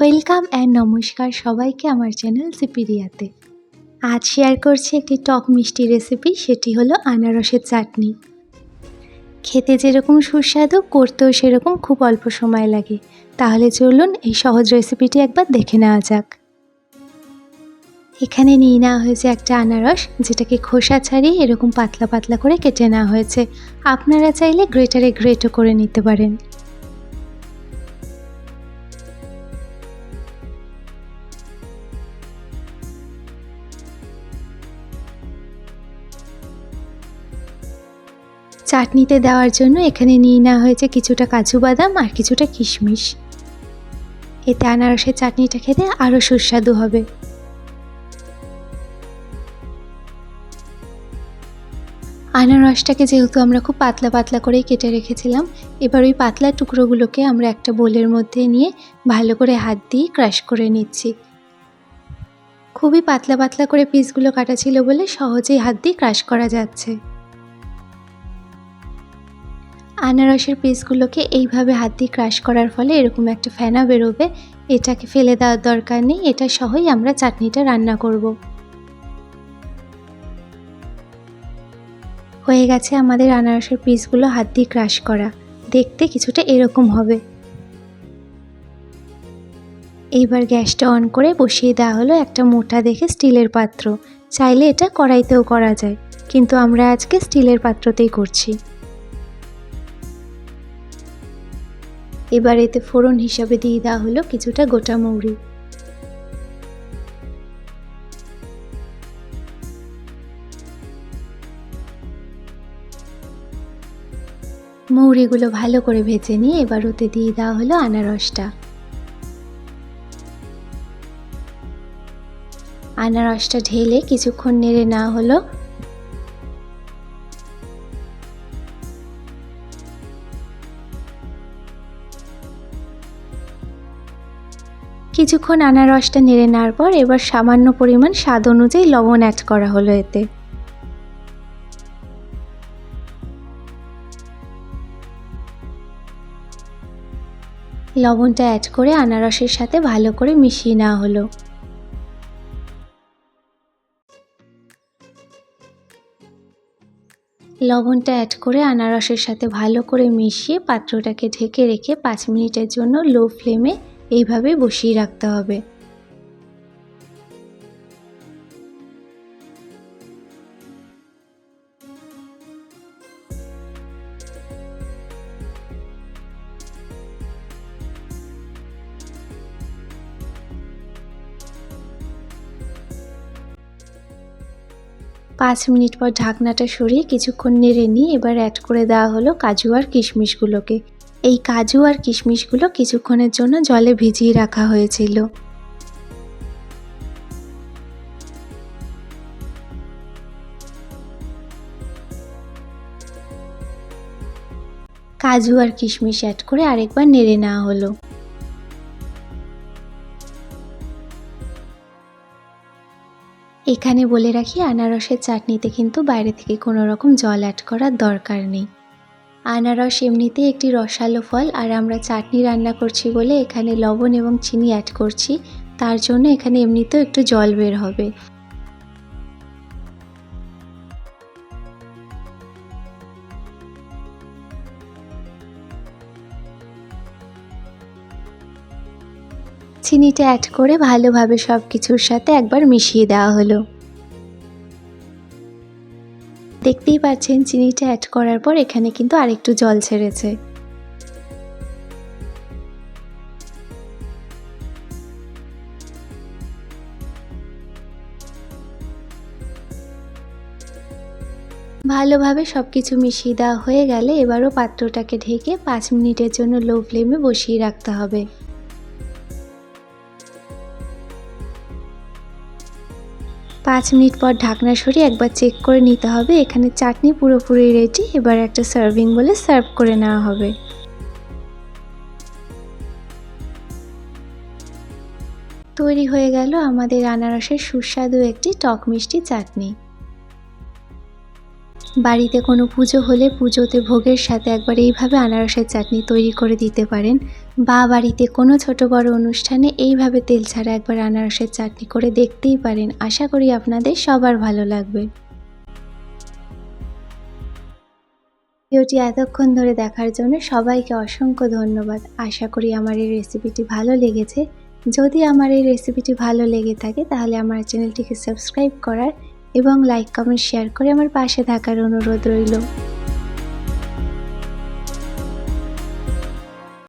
Welcome and নমস্কার সবাইকে আমার চ্যানেল সিপিরিয়াতে। আজ শেয়ার করছি একটি টক মিষ্টি রেসিপি, সেটি হলো আনারসের চাটনি। খেতে যেরকম সুস্বাদু, করতেও সেরকম খুব অল্প সময় লাগে। তাহলে চলুন এই সহজ রেসিপিটি একবার দেখে নেওয়া যাক। এখানে নিয়ে নেওয়া হয়েছে একটা আনারস, যেটাকে খোসা ছাড়িয়ে এরকম পাতলা পাতলা করে কেটে নেওয়া হয়েছে। আপনারা চাইলে গ্রেটারে গ্রেটও করে নিতে পারেন। চাটনিতে দেওয়ার জন্য এখানে নিয়ে নেওয়া হয়েছে কিছুটা কাজু বাদাম আর কিছুটা কিশমিশ। এতে আনারসের চাটনিটা খেতে আরও সুস্বাদু হবে। আনারসটাকে যেহেতু আমরা খুব পাতলা পাতলা করেই কেটে রেখেছিলাম, এবার ওই পাতলা টুকরোগুলোকে আমরা একটা বোলের মধ্যে নিয়ে ভালো করে হাত দিয়ে ক্রাশ করে নিচ্ছি। খুবই পাতলা পাতলা করে পিসগুলো কাটা ছিল বলে সহজেই হাত দিয়ে ক্রাশ করা যাচ্ছে। আনারসের পিসগুলোকে এইভাবে হাত দিয়ে ক্রাশ করার ফলে এরকম একটা ফেনা বেরোবে। এটাকে ফেলে দেওয়ার দরকার নেই। এটা সহই আমরা চাটনিটা রান্না করব। হয়ে গেছে আমাদের আনারসের পিসগুলো হাত দিয়ে ক্রাশ করা। দেখতে কিছুটা এরকম হবে। এইবার গ্যাসটা অন করে বসিয়ে দেওয়া হলো একটা মোটা দেখে স্টিলের পাত্র। চাইলে এটা কড়াইতেও করা যায়। কিন্তু আমরা আজকে স্টিলের পাত্রতেই করছি। এবার এতে ফোড়ন হিসাবে দিয়ে দেওয়া হলো কিছুটা গোটা মৌরি। মৌরিগুলো ভালো করে ভেজে নিয়ে এবার ওতে দিয়ে দেওয়া হলো আনারসটা। আনারসটা ঢেলে কিছুক্ষণ নেড়ে নেওয়া হলো। কিছুক্ষণ আনারসটা নেড়ে নেওয়ার পর এবার সামান্য পরিমাণ স্বাদ অনুযায়ী লবণ অ্যাড করা হলো এতে। লবণটা অ্যাড করে আনারসের সাথে ভালো করে মিশিয়ে নেওয়া হলো। লবণটা অ্যাড করে আনারসের সাথে ভালো করে মিশিয়ে পাত্রটাকে ঢেকে রেখে পাঁচ মিনিটের জন্য লো ফ্লেমে এইভাবে বসিয়ে রাখতে হবে। পাঁচ মিনিট পর ঢাকনাটা সরিয়ে কিছুক্ষণ নেড়ে নিয়ে এবার অ্যাড করে দেওয়া হলো কাজু আর কিশমিশগুলোকে। এই কাজু আর কিশমিশগুলো কিছুক্ষণের জন্য জলে ভিজিয়ে রাখা হয়েছিল। কাজু আর কিশমিশ অ্যাড করে আরেকবার নেড়ে নেওয়া হলো। এখানে বলে রাখি, আনারসের চাটনিতে কিন্তু বাইরে থেকে কোনো রকম জল অ্যাড করার দরকার নেই। আনারস এমনিতেই একটি রসালো ফল, আর আমরা চাটনি রান্না করছি বলে এখানে লবণ এবং চিনি অ্যাড করছি। তার জন্য এখানে এমনিতেও একটু জল বের হবে। চিনিটা অ্যাড করে ভালোভাবে সব কিছুর সাথে একবার মিশিয়ে দেওয়া হলো। দেখতেই পাচ্ছেন চিনিটা অ্যাড করার পর এখানে কিন্তু আরেকটু জল ছেড়েছে। ভালোভাবে সব কিছু মিশিয়ে দেওয়া হয়ে গেলে এবারও পাত্রটাকে ঢেকে পাঁচ মিনিটের জন্য লো ফ্লেমে বসিয়ে রাখতে হবে। পাঁচ মিনিট পর ঢাকনা সরিয়ে একবার চেক করে নিতে হবে। এখানে চাটনি পুরোপুরি রেডি এবার একটা সার্ভিং বলে সার্ভ করে নেওয়া হবে। তৈরি হয়ে গেল আমাদের আনারসের সুস্বাদু একটি টক মিষ্টি চাটনি। বাড়িতে কোনো পুজো হলে পুজোতে ভোগের সাথে একবার এইভাবে আনারসের চাটনি তৈরি করে দিতে পারেন। বা বাড়িতে কোনো ছোট বড় অনুষ্ঠানে এইভাবে তেল ছাড়া একবার আনারসের চাটনি করে দেখতেই পারেন। আশা করি আপনাদের সবার ভালো লাগবে। ভিডিওটি এতক্ষণ ধরে দেখার জন্য সবাইকে অসংখ্য ধন্যবাদ। আশা করি আমার এই রেসিপিটি ভালো লেগেছে। যদি আমার এই রেসিপিটি ভালো লেগে থাকে তাহলে আমার চ্যানেলটিকে সাবস্ক্রাইব করার এবং লাইক কমেন্ট শেয়ার করে আমার পাশে থাকার অনুরোধ রইল।